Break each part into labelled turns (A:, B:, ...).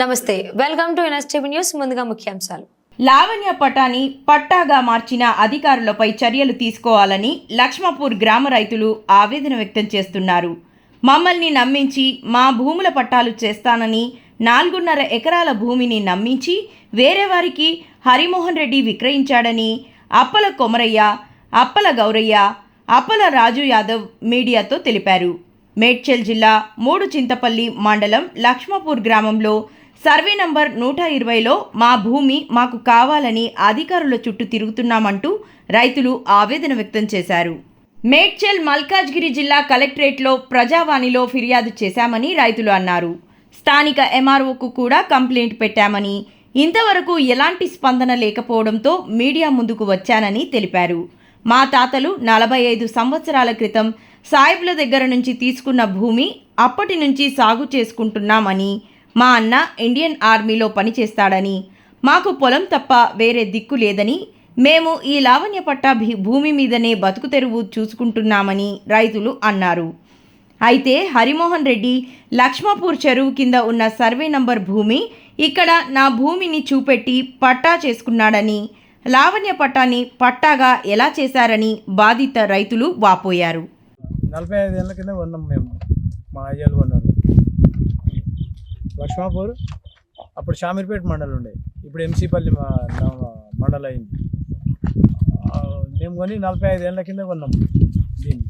A: నమస్తే welcome to NSTV news ముందుగా ముఖ్యాంశాలు.
B: లావణ్య పటాని పట్టాగా మార్చిన అధికారులపై చర్యలు తీసుకోవాలని లక్ష్మపూర్ గ్రామ రైతులు ఆవేదన వ్యక్తం చేస్తున్నారు. మమ్మల్ని నమ్మించి మా భూముల పట్టాలు చేస్తానని నాలుగున్నర ఎకరాల భూమిని నమ్మించి వేరే వారికి హరిమోహన్ రెడ్డి విక్రయించాడని అప్పల కొమరయ్య అప్పల గౌరయ్య అప్పల రాజు యాదవ్ మీడియాతో తెలిపారు. మేడ్చల్ జిల్లా మూడు చింతపల్లి మండలం లక్ష్మపూర్ గ్రామంలో సర్వే నంబర్ నూట ఇరవైలో మా భూమి మాకు కావాలని అధికారుల చుట్టూ తిరుగుతున్నామంటూ రైతులు ఆవేదన వ్యక్తం చేశారు. మేడ్చల్ మల్కాజ్గిరి జిల్లా కలెక్టరేట్లో ప్రజావాణిలో ఫిర్యాదు చేశామని రైతులు అన్నారు. స్థానిక ఎంఆర్ఓకు కూడా కంప్లైంట్ పెట్టామని ఇంతవరకు ఎలాంటి స్పందన లేకపోవడంతో మీడియా ముందుకు వచ్చానని తెలిపారు. మా తాతలు నలభై ఐదు సంవత్సరాల క్రితం సాయిబుల దగ్గర నుంచి తీసుకున్న భూమి అప్పటి నుంచి సాగు చేసుకుంటున్నామని మా అన్న ఇండియన్ ఆర్మీలో పనిచేస్తాడని. మాకు పొలం తప్ప వేరే దిక్కు లేదని మేము ఈ లావణ్య పట్టా భీ- భూమి మీదనే బతుకు తెరువు చూసుకుంటున్నామని రైతులు అన్నారు. అయితే హరిమోహన్ రెడ్డి లక్ష్మాపూర్ చెరువు కింద ఉన్న సర్వే నంబర్ భూమి ఇక్కడ నా భూమిని చూపెట్టి పట్టా చేసుకున్నాడని లావణ్య పట్టాని పట్టాగా ఎలా చేశారని బాధిత రైతులు వాపోయారు.
C: నలభై ఐదు ఏళ్ళ కింద ఉన్నాం మేము. మా అయ్యలు ఉన్నారు లక్ష్మాపూర్ అప్పుడు షామీర్పేట మండలం ఉండే. ఇప్పుడు ఎంసీపల్లి మండలం అయింది. మేము కొని నలభై ఐదు ఏళ్ళ కింద కొన్నాం దీన్ని.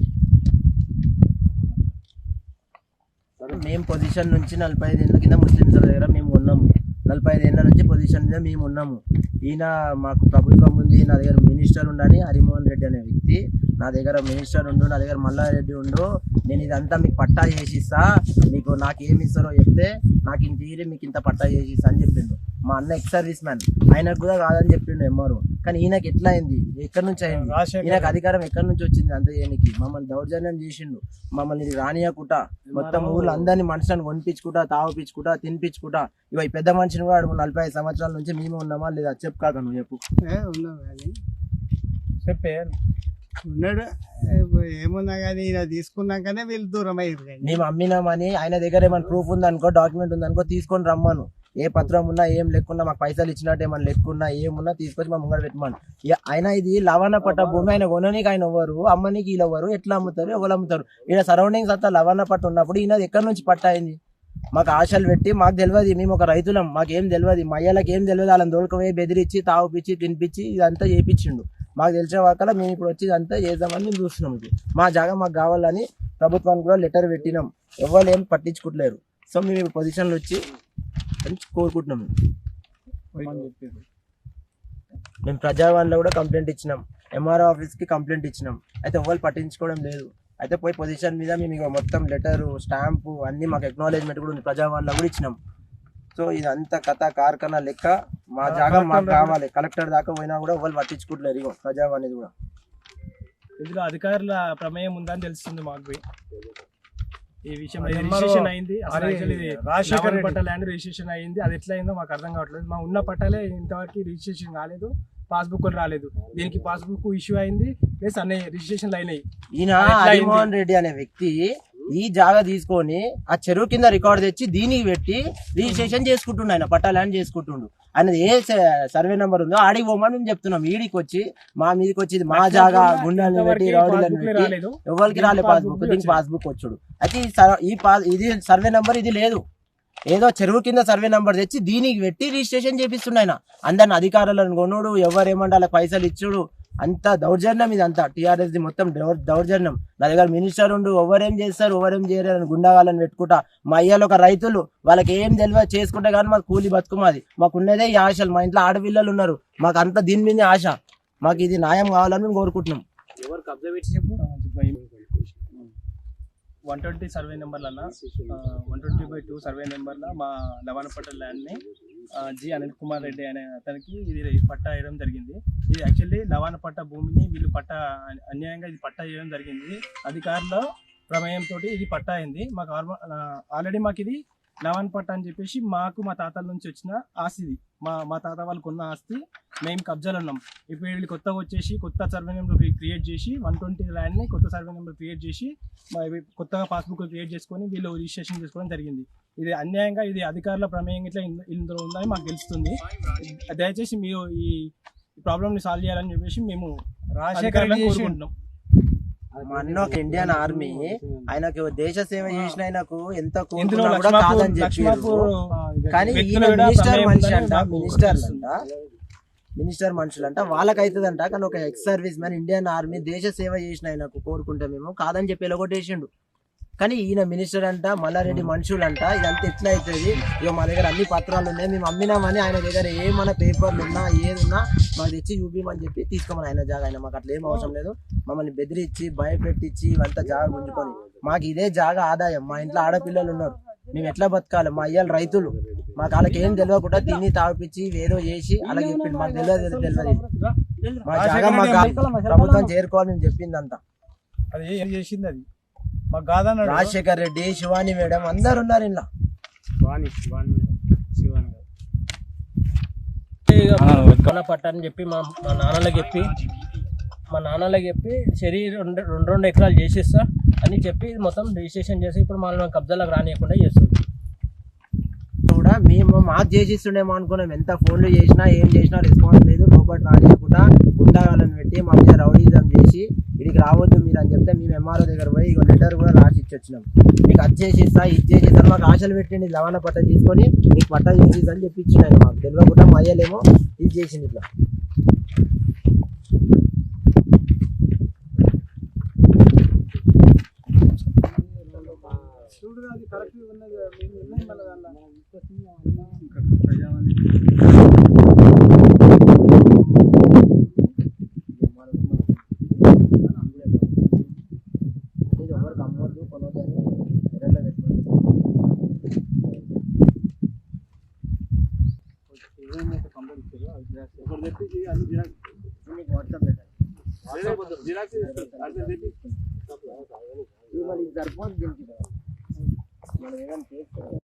D: మేము పొజిషన్ నుంచి నలభై ఐదు ఏళ్ళ కింద ముస్లింస్ దగ్గర మేము ఉన్నాము నలభై ఐదు ఏళ్ళ నుంచి పొజిషన్ మీద మేము ఉన్నాము. ఈయన మాకు ప్రభుత్వం ఉంది నా దగ్గర మినిస్టర్ ఉండని హరిమోహన్ రెడ్డి అనే వ్యక్తి నా దగ్గర మినిస్టర్ ఉండు నా దగ్గర మల్లారెడ్డి ఉండు నేను ఇదంతా మీకు పట్టా చేసిస్తా. మీకు నాకు ఏమి ఇస్తారో చెప్తే నాకు ఇంత తీరి మీకు ఇంత పట్టా చేసిస్తా అని చెప్పిండు. మా అన్న ఎక్స్ సర్వీస్ మ్యాన్ ఆయనకు కూడా కాదని చెప్పిండు ఎంఆర్ఓ కానీ ఈయనకి ఎట్లా అయింది ఎక్కడి నుంచి అయింది? ఈయనకు అధికారం ఎక్కడి నుంచి వచ్చింది అంత చేయనికి? మమ్మల్ని దౌర్జన్యం చేసిండు. మమ్మల్ని ఇది రానియకుట. మొత్తం ఊళ్ళో అందరినీ మనుషులను కొనిపించుకుంటా తాగిపించుకుంటా తినిపించుకుంటా. ఇవ పెద్ద మనిషిని కూడా అడుగు నలభై ఐదు సంవత్సరాల నుంచి మేము ఉన్నామా లేదా? చెప్పు కాక నువ్వు చెప్పు.
C: చెప్పే.
E: ఉన్నాడు. ఏమున్నా కానీ ఈయన తీసుకున్నాకనే వీళ్ళు దూరం అయ్యారు
D: మేము అమ్మినామని ఆయన దగ్గర ఏమైనా ప్రూఫ్ ఉందనుకో డాక్యుమెంట్ ఉందనుకో తీసుకొని రమ్మను. ఏ పత్రం ఉన్నా ఏం లేకున్నా మాకు పైసలు ఇచ్చినట్టు ఏమైనా లెక్కున్నా ఏమున్నా తీసుకొచ్చి మా ముంగడ పెట్టమను. ఆయన ఇది లవణ పట్ట భూమి ఆయన కొననీకి ఆయన ఎవ్వరు అమ్మనీకి వీళ్ళు ఎట్లా అమ్ముతారు ఎవరు అమ్ముతారు? ఈయన సరౌండింగ్స్ అంతా లవణ పట్ట ఉన్నప్పుడు ఈయన ఎక్కడి నుంచి పట్ట అయింది? మాకు ఆశలు పెట్టి మాకు తెలియదు మేము ఒక రైతులం మాకు తెలియదు మా అయ్యలకు ఏం తెలియదు వాళ్ళని దొరకవే బెదిరించి తాగుపిచ్చి తినిపించి ఇదంతా చేపించిండు. మాకు తెలిసిన వాకల మేము ఇప్పుడు వచ్చి ఇదంతా చేద్దామని మేము చూస్తున్నాం మా జాగా మాకు కావాలని ప్రభుత్వానికి కూడా లెటర్ పెట్టినాం. ఎవరు ఏం పట్టించుకుంటలేరు. సో మేము ఇప్పుడు పొజిషన్లో వచ్చి అని కోరుకుంటున్నాం మేము. ప్రజావాణిలో కూడా కంప్లైంట్ ఇచ్చినాం. ఎంఆర్ఓ ఆఫీస్కి కంప్లైంట్ ఇచ్చినాం. అయితే ఎవరు పట్టించుకోవడం లేదు. అయితే పోయి పొజిషన్ మీద మేము ఇక మొత్తం లెటరు స్టాంపు అన్నీ మాకు ఎక్నాలజ్మెంట్ కూడా ఉంది. ప్రజావాణిలో కూడా ఇచ్చినాం. సో ఇదంతా కథ కార్ఖానా లెక్క. మా జాగా మాకు కావాలి. కలెక్టర్ దాకా పోయినా కూడా ఎవరు పట్టించుకుంటలేరు ఇగో ప్రజావాణిది కూడా.
F: ఇందులో అధికారుల ప్రమేయం ఉందని తెలుస్తుంది మాకు. ఈ విషయం రిజిస్ట్రేషన్ అయింది.
C: రాజశేఖర్.
F: పట్ట ల్యాండ్ రిజిస్ట్రేషన్ అయింది. అది ఎట్లా అయిందో మాకు అర్థం కావట్లేదు. మా ఉన్న పట్టాలే ఇంతవరకు రిజిస్ట్రేషన్ కాలేదు. పాస్బుక్ రాలేదు. దీనికి పాస్బుక్ ఇష్యూ అయింది. ప్లస్ అన్ని రిజిస్ట్రేషన్లు అయినాయి
D: ఈయన? హరిమోహన్ రెడ్డి అనే వ్యక్తి ఈ జాగా తీసుకొని ఆ చెరువు కింద రికార్డ్ తెచ్చి దీనికి పెట్టి రిజిస్ట్రేషన్ చేసుకుంటుండు ఆయన పట్టా ల్యాండ్ చేసుకుంటుండు. ఆయన ఏ సర్వే నెంబర్ ఉందో ఆడికి పోమని మేము చెప్తున్నాం. ఈడికి వచ్చి మా మీదకి వచ్చి మా జాగా గుండాలను పెట్టి రౌడీలను పెట్టి
F: రాలేదు.
D: ఎవరికి రాలే పాస్బుక్ దీనికి. పాస్బుక్ వచ్చుడు. అయితే ఈ ఇది సర్వే నెంబర్ ఇది లేదు. ఏదో చెరువు కింద సర్వే నెంబర్ తెచ్చి దీనికి పెట్టి రిజిస్ట్రేషన్ చేపిస్తుండు ఆయన. అందరిని అధికారులను కొనుడు ఎవరు ఏమంటే వాళ్ళకి పైసలు ఇచ్చుడు అంత దౌర్జన్యం ఇది అంతా. టీఆర్ఎస్ ది మొత్తం దౌర్- దౌర్జన్యం. నా దగ్గర మినిస్టర్ ఉండు ఎవరేం చేస్తారు ఎవరేం చేయరు అని గుండాగాలని పెట్టుకుంటా. మా అయ్యలు ఒక రైతులు వాళ్ళకి ఏం తెలియదు చేసుకుంటే కానీ మాకు కూలి బతుకు మాది. మాకు ఉన్నదే ఈ ఆశలు మా ఇంట్లో ఆడపిల్లలు ఉన్నారు. మాకు అంత దీని మీద ఆశ. మాకు ఇది న్యాయం కావాలని మేము కోరుకుంటున్నాం.
F: One twenty survey నెంబర్లన్న. One twenty by two survey నెంబర్లో మా లవణపట్ట ల్యాండ్ని జి అనిల్ కుమార్ రెడ్డి అనే అతనికి ఇది పట్టా వేయడం జరిగింది. ఇది యాక్చువల్లీ లవణపట్ట భూమిని వీళ్ళు పట్ట అన్యాయంగా ఇది పట్టా చేయడం జరిగింది. అధికారుల ప్రమేయంతో ఇది పట్టా అయింది. మాకు ఆల్రెడీ మాకు ఇది లవాన్ పట్ట అని చెప్పేసి మాకు మా తాతల నుంచి వచ్చిన ఆస్తి ఇది. మా మా తాత వాళ్ళు కొన్న ఆస్తి మేము కబ్జాలు ఉన్నాం. ఇప్పుడు వీళ్ళు కొత్తగా వచ్చేసి కొత్త సర్వే నెంబర్ క్రియేట్ చేసి వన్ ట్వంటీ ల్యాండ్ని కొత్త సర్వే నెంబర్ క్రియేట్ చేసి కొత్తగా పాస్బుక్ క్రియేట్ చేసుకొని వీళ్ళు రిజిస్ట్రేషన్ చేసుకోవడం జరిగింది. ఇది అన్యాయంగా ఇది అధికారుల ప్రమేయం ఇట్లా ఇందు- ఇందులో ఉందని మాకు తెలుస్తుంది. దయచేసి మీరు ఈ ప్రాబ్లమ్ని సాల్వ్ చేయాలని చెప్పేసి మేము
C: రాజశేఖర్.
F: కోరుకుంటున్నాం.
D: మా అన్న ఒక ఇండియన్ ఆర్మీ ఆయనకు దేశ సేవ చేసిన ఆయనకు ఎంత కూడా కాదని చెప్పారు. కానీ ఈయన మినిస్టర్ మనిషి అంట మినిస్టర్. అంట. మినిస్టర్ మనుషులంట. వాళ్ళకి అవుతుందంట కానీ ఒక ex serviceman Indian army దేశ సేవ చేసిన ఆయనకు కోరుకుంటే మేము కాదని చెప్పి ఎలగొట్టేసిండు. కానీ ఈయన మినిస్టర్ అంట మల్లారెడ్డి మనుషులంట ఇదంతా ఎట్లా అవుతుంది? ఇక మా దగ్గర అన్ని పత్రాలు ఉన్నాయి మేము అమ్మినామని ఆయన దగ్గర ఏమన్నా పేపర్లు ఉన్నా ఏది ఉన్నా మాకు తెచ్చి చూపిమని చెప్పి తీసుకోమని ఆయన జాగా ఆయన మాకు అట్లా ఏం అవసరం లేదు. మమ్మల్ని బెదిరించి భయపెట్టించి ఇవంతా జాగా గుంజుకొని మాకు ఇదే జాగా ఆదాయం. మా ఇంట్లో ఆడపిల్లలు ఉన్నారు. మేము ఎట్లా బతకాలి? మా అయ్యాలు రైతులు. మాకు వాళ్ళకి ఏం తెలియకుండా తిని తాగిపించి ఏదో చేసి అలా చెప్పింది మాకు తెలియదు తెలియదు మా జాగా మాకు ప్రభుత్వం చేరుకోవాలి మేము చెప్పింది అంతా
C: అది ఏం చేసింది అది?
D: రాజశేఖర్ రెడ్డి శివాని మేడం అందరు ఉన్నారు ఇలా
G: మన పట్టని చెప్పి మా మా నాన్నలకు చెప్పి మా నాన్నలకు చెప్పి శరీరం రెండు రెండు రెండు ఎకరాలు చేసిస్తా అని చెప్పి మొత్తం రిజిస్ట్రేషన్ చేసి ఇప్పుడు మనం కబ్జాలకు రానియకుండా చేస్తుంది.
D: కూడా మేము మాకు చేసిస్తుండేమో అనుకున్నాం. ఎంత ఫోన్లు చేసినా ఏం చేసినా రెస్పాన్స్ లేదు. లోపల రానియకుండా గుండాలను పెట్టి మా మీద రౌడీజం చేసి ఇడికి రావద్దు మీరు అని చెప్తే మేము ఎంఆర్ఓ దగ్గర పోయి ఇక లెటర్ కూడా రాసి ఇచ్చి వచ్చినాం. మీకు అది చేసిస్తా ఇది చేసిస్తా మాకు ఆశలు పెట్టండి లవణ పట్ట తీసుకొని మీకు పట్ట చేసిస్తా అని చెప్పి ఇచ్చిన మాకు. తెలియకుండా మా అయ్యలేమో ఇది చేసింది ఇట్లా
C: చూడు అది కరెక్ట్ ఉన్నది మేము ఉన్నాయి మళ్ళీ దానిలో.
D: ఇది ఎవరికి అమ్మొద్దు కొనొద్దు అని లెటర్లో పెట్టుకోండి మీకు వాట్సాప్ లెటర్ ఇది మరి ఇది దీనికి మనం ఏదైనా చేస్తే